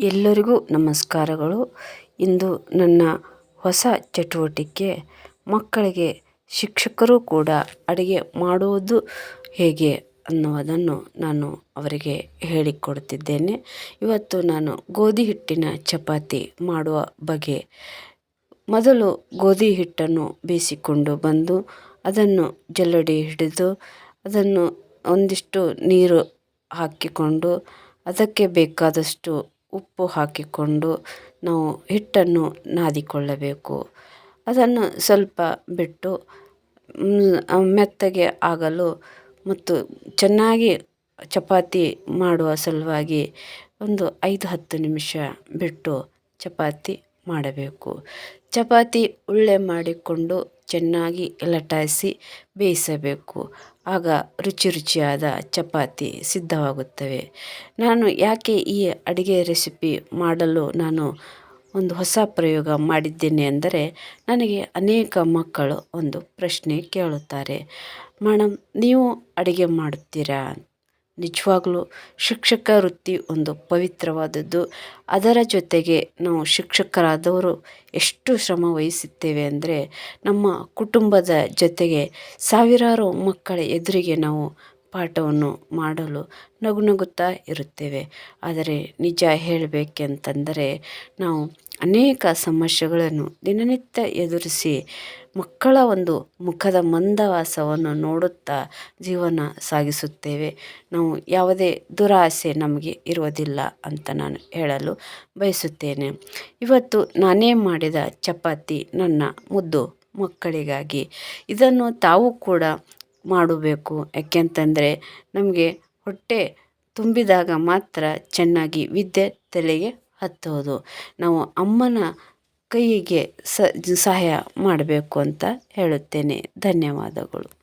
ಎಲ್ಲರಿಗೂ ನಮಸ್ಕಾರಗಳು. ಇಂದು ನನ್ನ ಹೊಸ ಚಟುವಟಿಕೆ ಮಕ್ಕಳಿಗೆ ಶಿಕ್ಷಕರು ಕೂಡ ಅಡುಗೆ ಮಾಡುವುದು ಹೇಗೆ ಅನ್ನುವುದನ್ನು ನಾನು ಅವರಿಗೆ ಹೇಳಿಕೊಡುತ್ತಿದ್ದೇನೆ. ಇವತ್ತು ನಾನು ಗೋಧಿ ಹಿಟ್ಟಿನ ಚಪಾತಿ ಮಾಡುವ ಬಗೆ ಮೊದಲು ಗೋಧಿ ಹಿಟ್ಟನ್ನು ಬೇಯಿಸಿಕೊಂಡು ಬಂದು ಅದನ್ನು ಜಲ್ಲಡಿ ಹಿಡಿದು ಅದನ್ನು ಒಂದಿಷ್ಟು ನೀರು ಹಾಕಿಕೊಂಡು ಅದಕ್ಕೆ ಬೇಕಾದಷ್ಟು ಉಪ್ಪು ಹಾಕಿಕೊಂಡು ನಾವು ಹಿಟ್ಟನ್ನು ನಾದಿಕೊಳ್ಳಬೇಕು. ಅದನ್ನು ಸ್ವಲ್ಪ ಬಿಟ್ಟು ಮೆತ್ತಗೆ ಆಗಲು ಮತ್ತು ಚೆನ್ನಾಗಿ ಚಪಾತಿ ಮಾಡುವ ಸಲುವಾಗಿ ಒಂದು ಐದು ಹತ್ತು ನಿಮಿಷ ಬಿಟ್ಟು ಚಪಾತಿ ಮಾಡಬೇಕು. ಚಪಾತಿ ಉಳ್ಳೆ ಮಾಡಿಕೊಂಡು ಚೆನ್ನಾಗಿ ಲಟಾಯಿಸಿ ಬೇಯಿಸಬೇಕು. ಆಗ ರುಚಿ ರುಚಿಯಾದ ಚಪಾತಿ ಸಿದ್ಧವಾಗುತ್ತವೆ. ನಾನು ಯಾಕೆ ಈ ಅಡುಗೆ ರೆಸಿಪಿ ಮಾಡಲು ನಾನು ಒಂದು ಹೊಸ ಪ್ರಯೋಗ ಮಾಡಿದ್ದೇನೆ ಅಂದರೆ, ನನಗೆ ಅನೇಕ ಮಕ್ಕಳು ಒಂದು ಪ್ರಶ್ನೆ ಕೇಳುತ್ತಾರೆ. ಮೇಡಮ್ ನೀವು ಅಡುಗೆ ಮಾಡುತ್ತೀರಾ? ನಿಜವಾಗ್ಲೂ ಶಿಕ್ಷಕ ವೃತ್ತಿ ಒಂದು ಪವಿತ್ರವಾದದ್ದು. ಅದರ ಜೊತೆಗೆ ನಾವು ಶಿಕ್ಷಕರಾದವರು ಎಷ್ಟು ಶ್ರಮ ವಹಿಸುತ್ತೇವೆ ಅಂದರೆ ನಮ್ಮ ಕುಟುಂಬದ ಜೊತೆಗೆ ಸಾವಿರಾರು ಮಕ್ಕಳ ಎದುರಿಗೆ ನಾವು ಪಾಠವನ್ನು ಮಾಡಲು ನಗು ನಗುತ್ತಾ ಇರುತ್ತೇವೆ. ಆದರೆ ನಿಜ ಹೇಳಬೇಕೆಂತಂದರೆ ನಾವು ಅನೇಕ ಸಮಸ್ಯೆಗಳನ್ನು ದಿನನಿತ್ಯ ಎದುರಿಸಿ ಮಕ್ಕಳ ಒಂದು ಮುಖದ ಮಂದವಾಸವನ್ನು ನೋಡುತ್ತಾ ಜೀವನ ಸಾಗಿಸುತ್ತೇವೆ. ನಾವು ಯಾವುದೇ ದುರಾಸೆ ನಮಗೆ ಇರುವುದಿಲ್ಲ ಅಂತ ನಾನು ಹೇಳಲು ಬಯಸುತ್ತೇನೆ. ಇವತ್ತು ನಾನೇ ಮಾಡಿದ ಚಪಾತಿ ನನ್ನ ಮುದ್ದು ಮಕ್ಕಳಿಗಾಗಿ. ಇದನ್ನು ತಾವು ಕೂಡ ಮಾಡಬೇಕು. ಯಾಕೆಂತಂದರೆ ನಮಗೆ ಹೊಟ್ಟೆ ತುಂಬಿದಾಗ ಮಾತ್ರ ಚೆನ್ನಾಗಿ ವಿದ್ಯೆ ತಲೆಗೆ ಹತ್ತೋದು. ನಾವು ಅಮ್ಮನ ಕೈಗೆ ಸಹಾಯ ಮಾಡಬೇಕು ಅಂತ ಹೇಳುತ್ತೇನೆ. ಧನ್ಯವಾದಗಳು.